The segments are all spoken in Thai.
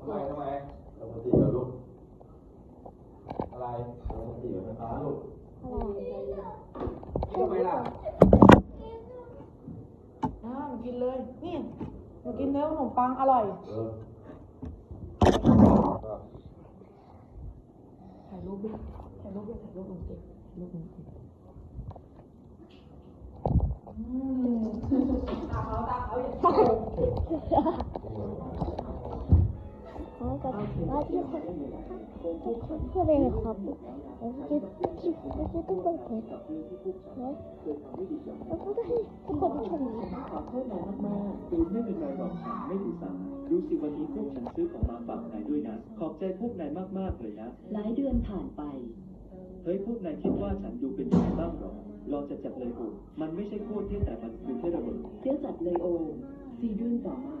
ทำไมทำไมปกติเหรอลูก อะไรปกติเหรอไฟฟ้าลูกอะไรทำไมล่ะอ่ามากินเลย นี่มากินเนื้อขนมปังอร่อย เออถ่ายรูปด้วยถ่ายรูปด้วยถ่ายรูปลงเก็บถ่ายรูปลงเก็บอืมตาเขาตาเขาอย่าเที่ยว ขอกับว่าที่คนทุกคนเพื่อเลยครับแล้วก็จะที่แล้วก็ต้องเปิดเผยนะแล้วก็ให้ทุกคนชมขอโทษนายมากๆตูนไม่เป็นไรหรอกฉันไม่ถือสาดูสิวันนี้พวกฉันซื้อของมาฝากนายด้วยนะ ขอบใจพวกนายมากๆเลยนะหลายเดือนผ่านไปเฮ้ยพวกนายคิดว่าฉันดูเป็นยังไงบ้างหรอลองจะจับเลยโอมันไม่ใช่โคตรเท่แต่มันคือแค่ระเบิดเที่ยวจัดเลยโอซียื่นต่อมา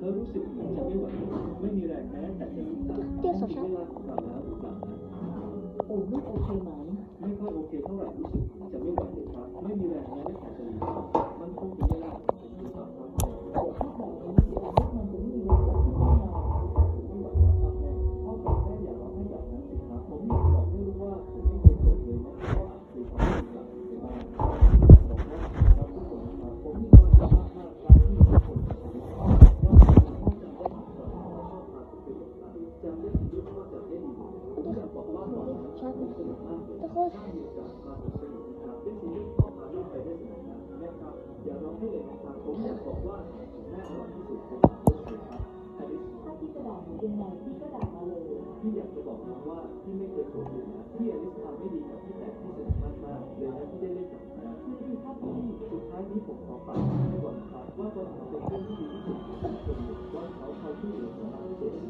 เธอรู้สึกเหมือนจะไม่ไหวไม่มีแรงแม้แต่จะลุกได้เที่ยวสดเวลาของเราแล้วหรือเปล่านะโอ้ไม่โอเคไหม ไม่ค่อยโอเคเท่าไหร่รู้สึกจะไม่ไหวเลยครับ ไม่มีแรงแม้แต่จะลุกมันค อยากจะบองว่าที่ไม่เคยโกรธเลยนะที่อลิสทำไม่ดีกับพี่แต่ที่สนุกมากมากเลยนะที่ได้เล่นกับนะคือพี่ครับพี่สุดท้ายนี้ผมขอฝากไว้ก่อนครับว่าตอนผมเป็นเพื่อนที่ดีที่สุดของผมว่าเขาใครที่เหลือของเราเสียชีวิตได้ไม่มี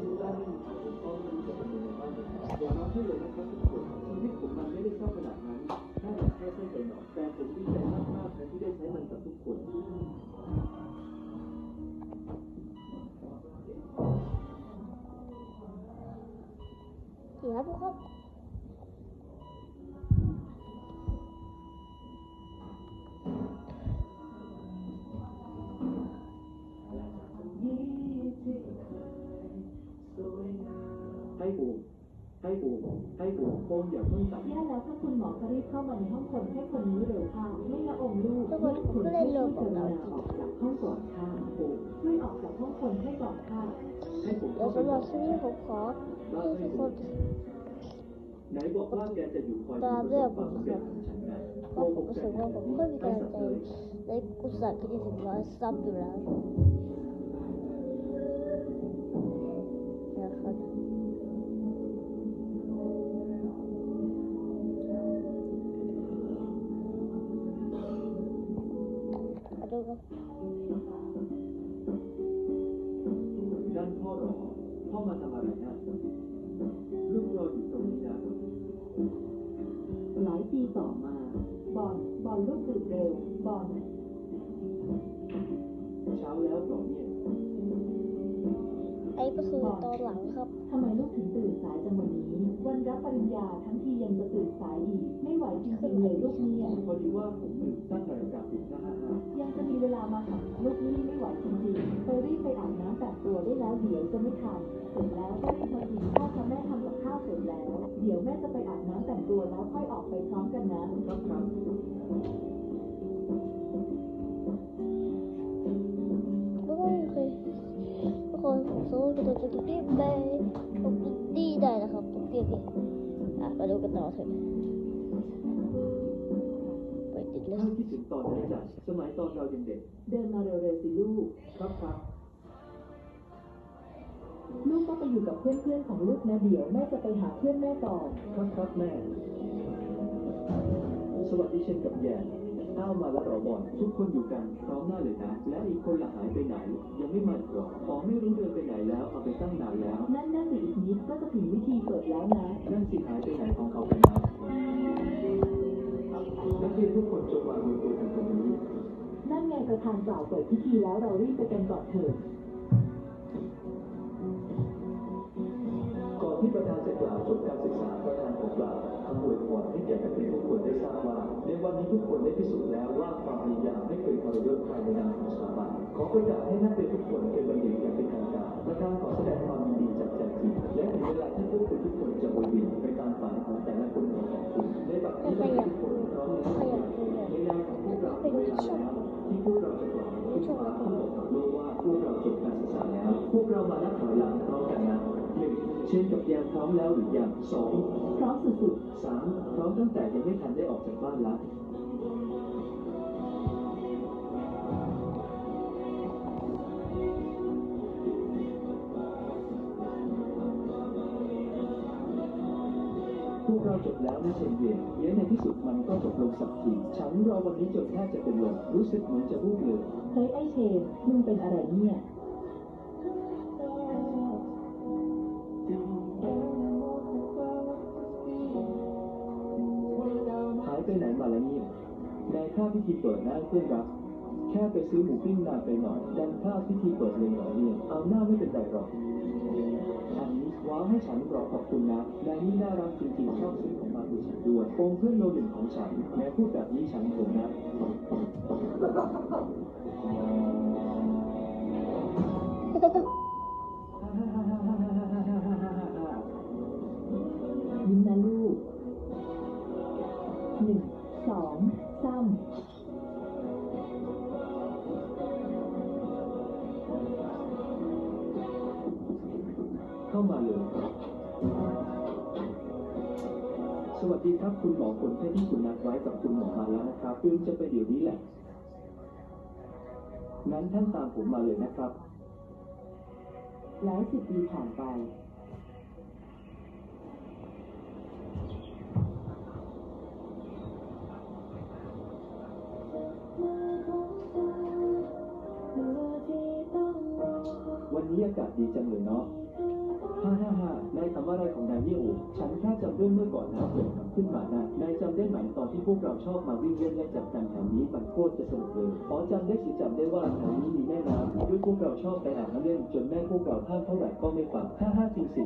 เดี๋ยวทุกคนให้ปูให้ปูให้ปูโอมอย่าเพิ่งตัดแย่แล้วถ้าคุณหมอจะรีบเข้ามาในห้องคนให้คนนี้เร็วค่ะไม่ละองลูกทุกคนผมก็เลยเลิกของเราออกจากห้องก่อนค่ะช่วยออกจากห้องคนให้ก่อนค่ะให้ผมเดี๋ยวสำหรับที่นี่ผมขอให้ทุกคน ไหนบอกว่าแกจะอยู่คอยตามเรื่องผมครับของฉันนะเพราะผมรู้สึกว่าผมไม่มีกำลังใจในกุศลที่จะถึงร้อยซับอยู่แล้ว ยังจะมีเวลามาหาลูกนี่ไม่ไหวจริงๆไปรีบไปอาบน้ำแต่งตัวได้แล้วเดี๋ยวจะไม่ทันเสร็จแล้วก็รีบมากินข้าวเพราะแม่ทำกับข้าวเสร็จแล้ว เดี๋ยวแม่จะไปอาบน้ำแต่งตัวแล้วค่อยออกไปพร้อมกันนะครับครับทุกคนเคยทุกคนผมสู้กับตัวจุดที่ไปผมดีได้นะครับโอเคโอเคอะมาดูกันต่อเถอะ ไปติดเลยถ้าคิดถึงตอนนั้นจ้ะสมัยตอนเรายังเด็ก เดินมาเร็วๆสิลูก ครับครับ ลูกก็ไปอยู่กับเพื่อนๆของลูกนะเดี๋ยวแม่จะไปหาเพื่อนแม่ก่อน ครับครับแม่ สวัสดีเช่นกับแย่อ้าวมาแล้วเหรอบอลทุกคนอยู่กันพร้อมหน้าเลยนะ และอีกคนละหายไปไหน ยังไม่มาอีกเหรอป๋อไม่รู้เดินไปไหนแล้วเอาไปตั้งนานแล้ว นั่นน่าสิอีกนิดก็จะถึงวิธีเปิดแล้วนะ นั่นสิหายไปไหนของเขาไปนะ นักเรียนทุกคนจงวางมือตัวกันตรงนี้ นั่นไงประธานกล่าวเปิดพิธีแล้วเรารีบไปกันก่อนเถิดก่อนที่ประธานจะกล่าวจบการศึกษาประธานขอกล่าวคำอวยพรให้แก่นักเรียนทุกคนได้ทราบว่า ในวันนี้ทุกคนได้พิสูจน์แล้วว่าความพยายามไม่เคยทรยศใครในนามของสถาบันขอประกาศให้นักเรียนทุกคนเป็นบัณฑิตอย่างเป็นทางการและการขอแสดงความยินดีจากใจจริงและถึงเวลาที่พวกคุณทุกคนจะวนเวียนไปตามฝันของแต่ละคนของคุณในบัดนี้ จะกลับไปที่ฟ้าบอกกับโลกว่าพวกเราจบการศึกษาแล้ว พวกเรามานับถอยหลังพร้อมกันนะหนึ่งเช่นกับแยมพร้อมแล้วหรือยังสองพร้อมสุดสามพร้อมตั้งแต่ยังไม่ทันได้ออกจากบ้านละ พวกเราจบแล้วนะเชนเวียนและในที่สุดมันก็จบลงสักทีฉันรอวันนี้จนแทบจะเป็นลมรู้สึกเหมือนจะวูบเลยๆเฮ้ยไอเชนมึงเป็นอะไรเนี่ยหายไปไหนมาแล้วเนี่ยในค่าพิธีเปิดหน้าเพื่อนรักแค่ไปซื้อหมูปิ้งนานไปหน่อยดันค่าพิธีเปิดเลยหน่อยเนี่ยเอาหน้าไม่เป็นไรหรอกอันนี้ ว้าวให้ฉันกรอบขอบคุณนะนายนี่น่ารักจริงๆชอบสียงของมาดูฉันด้วยโฟมเพื่อนโนหนึ่งของฉัน ครับคุณหมอคนไข้ที่คุณนัดไว้กับคุณหมอมาแล้วนะครับคุณจะไปเดี๋ยวนี้แหละงั้นท่านตามผมมาเลยนะครับ หลายสิบปีผ่านไป วันนี้อากาศดีจังเลยเนาะ ฮ่าฮ่าฮ่านายทำอะไรของนายเนี่ยโอ้ฉันแค่จำเรื่องเมื่อก่อนนะเกิดทำ ขึ้นมานะนายจำได้ไหมตอนที่พวกเราชอบมาวิ่งเล่นและจับกันแถวนี้มันโคตรจะสนุกเลยอ๋อจำได้สิจำได้ว่าแถวนี้มีแม่น้ำด้วยพวกเราชอบไปอาบน้ำเล่น จนแม่พวกเราห้ามเท่าไหร่ก็ไม่ฟังฮ่าฮ่าจริงสิ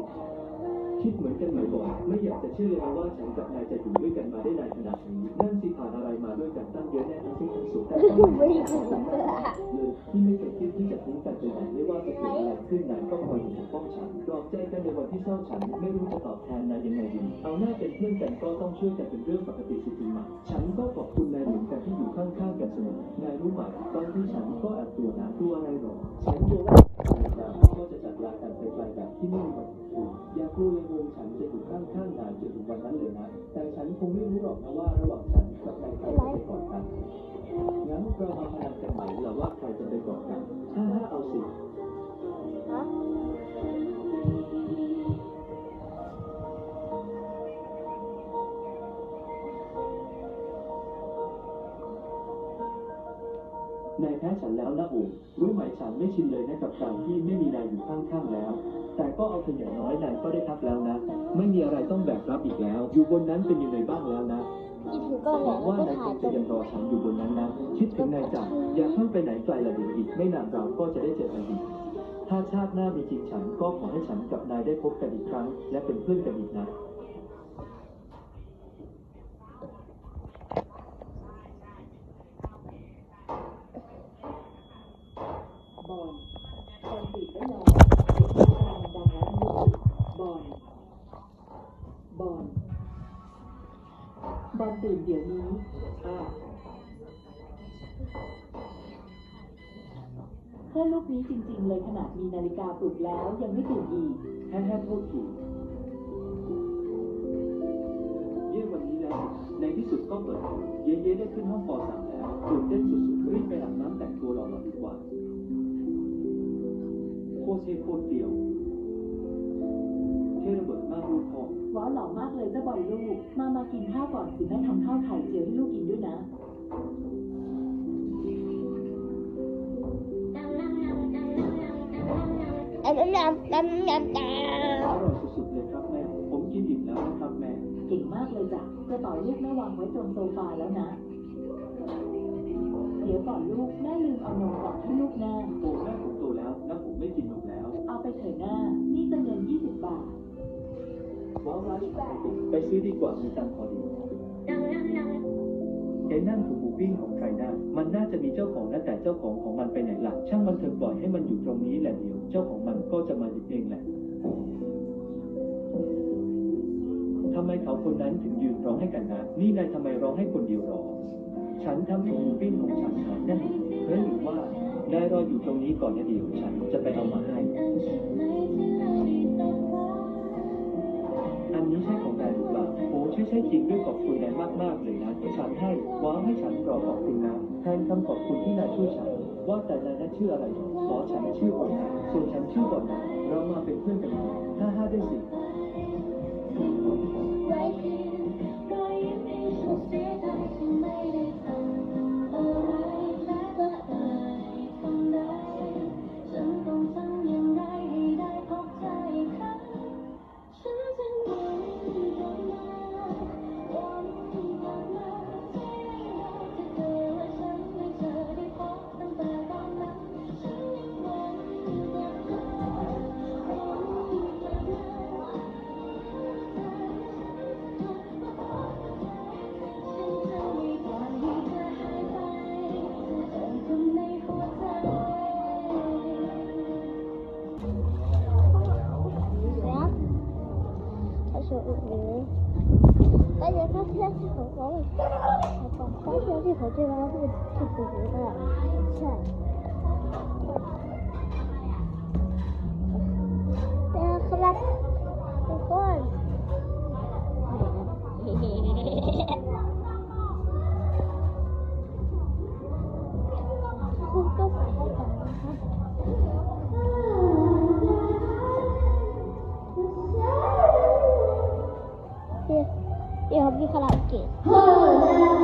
คิดเหมือนกันเลยบอกไม่อยากจะเชื่อเลยนะว่าฉันกับนายจะอยู่ด้วยกันมาได้นานขนาดนี้นั่นสิผ่านอะไรมาด้วยกันตั้งเยอะแน่ทั้งสิ้นทั้งสุดแต่ก็ไม่เคยเลยที่ไม่เคยคิดที่จะทิ้งกันไปไหนไม่ว่าจะเกิดอะไรขึ้นนายก็คอยอยู่ปกป้องฉันปลอบ ฉันไม่รู้จะตอบแทนนายยังไงดีเอาหน้าเป็นเพื่อนกันก็ต้องช่วยกันเป็นเรื่องปกติสิจริงไหมฉันก็ขอบคุณนายเหมือนกันที่อยู่ข้างๆกันเสมอนายรู้ไหมตอนที่ฉันก็แอบตัวนะตัวอะไรหรอฉันกลัวว่าก็จะจัดลากันไปไกลแบบที่ไม่มีวันอย่ากลัวเลยวงฉันจะอยู่ข้างๆนายจนถึงวันนั้นเลยนะ แต่ฉันคงไม่รู้หรอกนะว่าระหว่างฉันกับใครใครจะไปก่อนกันงั้นเรามาพนันกันใหม่เหรอว่าใครจะไปก่อนกันถ้าเอาสิายแพ้ฉันแล้วนะอูรู้ไหมฉันไม่ชินเลยนะกับการที่ไม่มีนายอยู่ข้างๆแล้ว แต่ก็เอาเถอะอย่างน้อยนายก็ได้พักแล้วนะ ไม่มีอะไรต้องแบกรับอีกแล้ว อยู่บนนั้นเป็นยังไงบ้างแล้วนะอีถึงก่อนหแล้วังก็ว่านายถ่าคยงจะยังรอฉันอยู่บนนั้นนะคิดถึงนายจังอย่าเพิ่งไปไหนไกลละเดี๋ยวอีกไม่นานเราก็จะได้เจอกันอีกถ้าชาติหน้ามีจริงฉันก็ขอให้ฉันกับนายได้พบกันอีกครั้ง และเป็นเพื่อนกันอีกนะ ตื่นเดี๋ยวนี้อ่าเพื่อนลูกนี้จริงๆเลยขนาดมีนาฬิกาปลุกแล้วยังไม่ตื่นอีกแค่แค่โทษทีเยี่ยวันนี้แล้วในที่สุดก็เปิด เย้เย้ได้ขึ้นห้องป .3 แล้วตื่นเต้นสุดๆรีบไปอาบน้ำแต่งตัวรอเราดีกว่าโคตรเท่โคตรเดียวเท่ระเบิดมากลูกพ่อ ว้าวหล่อมากเลยเจ้าบอยลูก มามากินข้าวก่อนสิแม่ทำข้าวไข่เจียวให้ลูกกินด้วยนะอร่อยสุดๆเลยครับแม่ ผมกินอิ่มแล้วนะครับแม่ เก่งมากเลยจ้ะกระเป๋าลูกแม่วางไว้ตรงโซฟาแล้วนะ เดี๋ยวก่อนลูกแม่ลืมเอานมก่องให้ลูกนะโอ้แม่ผมโตแล้ว และผมไม่กินนมแล้ว เอาไปเถอะหน้า นี่จะเงิน20บาท ว้าวร้านไปซื้อดีกว่ามีตังค์พอดีแกอ้นั่นคือหมูปิ้งของใครนะมันน่าจะมีเจ้าของนะแต่เจ้าของของมันไปไหนล่ะ ช่างมันเถอะปล่อยให้มันอยู่ตรงนี้แหละเดี๋ยว เจ้าของมันก็จะมาหยิบเองแหละทำไมเขาคนนั้นถึงยืนร้องให้กันนะ นี่นายทำไมร้องให้คนเดียวร้อง ฉันทำให้หมูปิ้งของฉันหายแน่เฮ้ยหรือว่านายรออยู่ตรงนี้ก่อนนะเดี๋ยว ฉันจะไปเอามาให้ ช่ใช่จริงด้วยขอบคุณนายมากๆเลยนะที่ฉันให้ว้าวให้ฉันกรอขอบคุณนะแทนคำขอบคุณที่นายช่วยฉัน ว่าแต่นายนั้นชื่ออะไรหรอขอฉันชื่อบอลนะส่วนฉันชื่อบอลนะเรามาเป็นเพื่อนกันนะห้าห้าได้สิ 我我，我我，发现这口竟然是个是毒的，吓！ เดี๋ยวมีคาราโอเกะ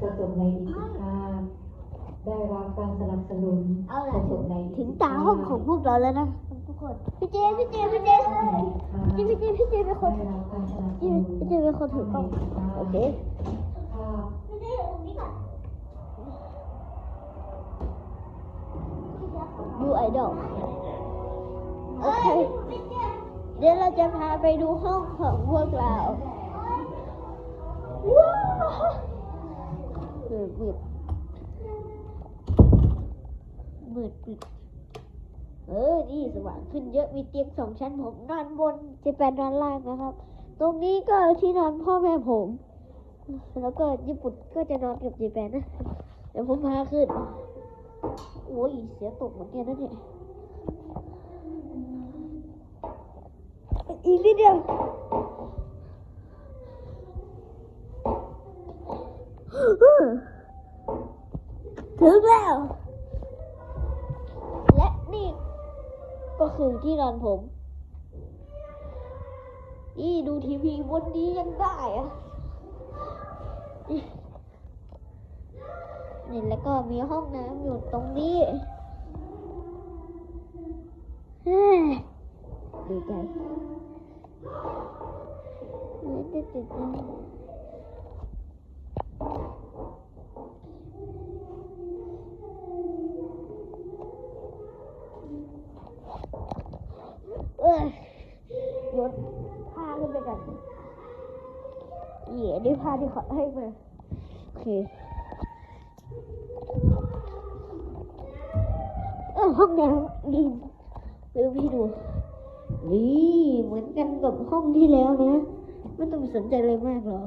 กระจกในดิจิตาลได้รับการสนับสนุนเอากล่ะระจกในถึงตาห้องของพวกเราแล้วนะทุกคนพี่เจพี่เจพี่เจพี่พี่เจพี่เจเป็นคนได้รับการสนับสพี่นุนพี่เจเป็นคนถือกล้องโอเคภาพพี่เจอยู่ตรงนี้ก่อนดูไอดอลโอเคเดี๋ยวเราจะพาไปดูห้องของพวกเราว้าว มืดมืดมืดมืดเออ นี่สว่างขึ้นเยอะ มีเตียงสองชั้นผมนอนบนเจะเป็นนอนล่างนะครับ ตรงนี้ก็ที่นอนพ่อแม่ผม แล้วก็ญี่ปุ่นก็จะนอนกับเจแปนนะ เดี๋ยวผมพาขึ้น โอ้ยเสียตกเหมือนกันนะเนี่ย อีกนิดเดียว ถึงแล้ว และนี่ก็คือที่นอนผม นี่ดูทีวีบนนี้ยังได้อะนี่แล้วก็มีห้องน้ำอยู่ตรงนี้เฮ้ยดีใจไม่ได้ติดนะเอ้ยยศผ้าขึ้นไปกัน เหย่ได้ผ้าที่เขาให้มาโอเคเออห้องน้ำดีดูพี่ดู นี่เหมือนกันกับห้องที่แล้วนะ ไม่ต้องไปสนใจเลยมากหรอก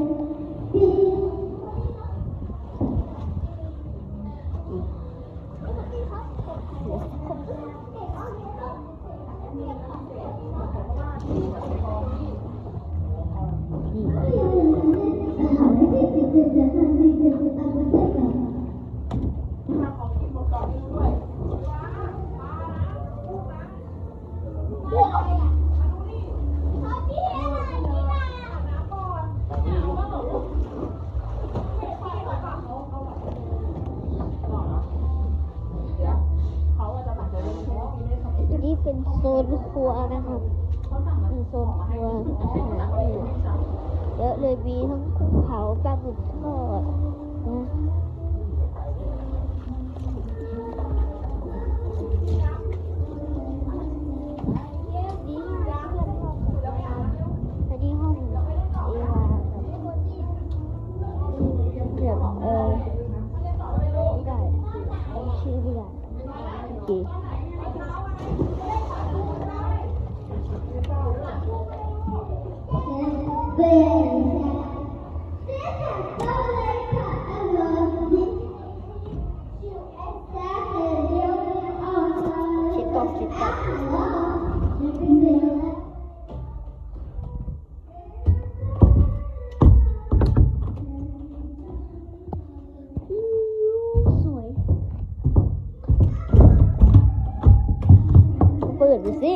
ครัวนะคะมีโซนครัวอาหารอยู่เยอะเลยมีทั้งกุ้งเผาปลาหมึกทอ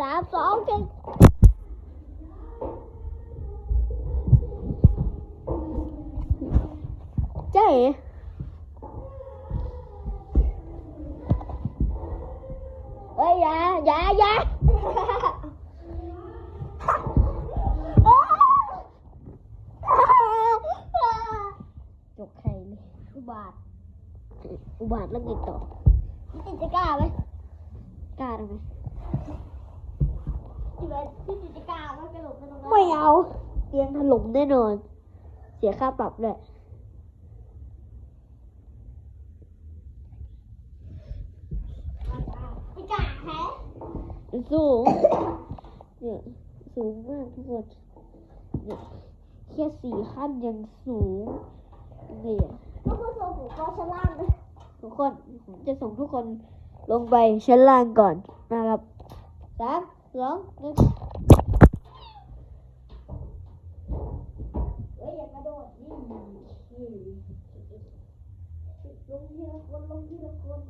สามสองหนึ่งเจ๊เอ้ยอย่าอย่าอย่าจกใครเลย อุบาท อุบาทแล้วไงต่อ พี่จิตจะกล้าไหม กล้าทำไม พี่เบสพี่จิตจะกล้าไหมกระโดดไปตรงนั้น ไม่เอาเตียงถ ล่มแน่นอนเสียค่าปรับด้วยไม่กล้าแฮะสูงเนี่ยสูงมากทุกคนเนี่ยแค่สี่ขั้นยังสูงเนี่ยก็คือส่งผมก็ชั้นล่างเลยทุกคนผมจะส่งทุกคนลงไปชั้นล่างก่อนนะครับสามสองหนึ่ง เฮ้ยอย่ากระโดดนี่ลงทีละคนลงทีละคน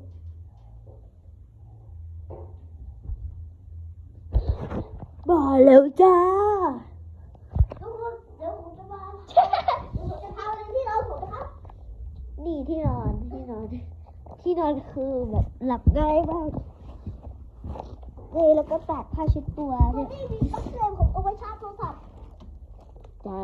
มาแล้วจ้าทุกคนเดี๋ยวผมจะมาเดี๋ยวผมจะพาไปที่เราผมนะครับ นี่ที่นอนที่นอน ที่นอนคือแบบหลับง่ายมากเลยแล้วก็ตากผ้าเช็ดตัวเนี่เนี่มีบัคเกอร์ผมเอาไว้ชาร์จโทรศัพท์ใช่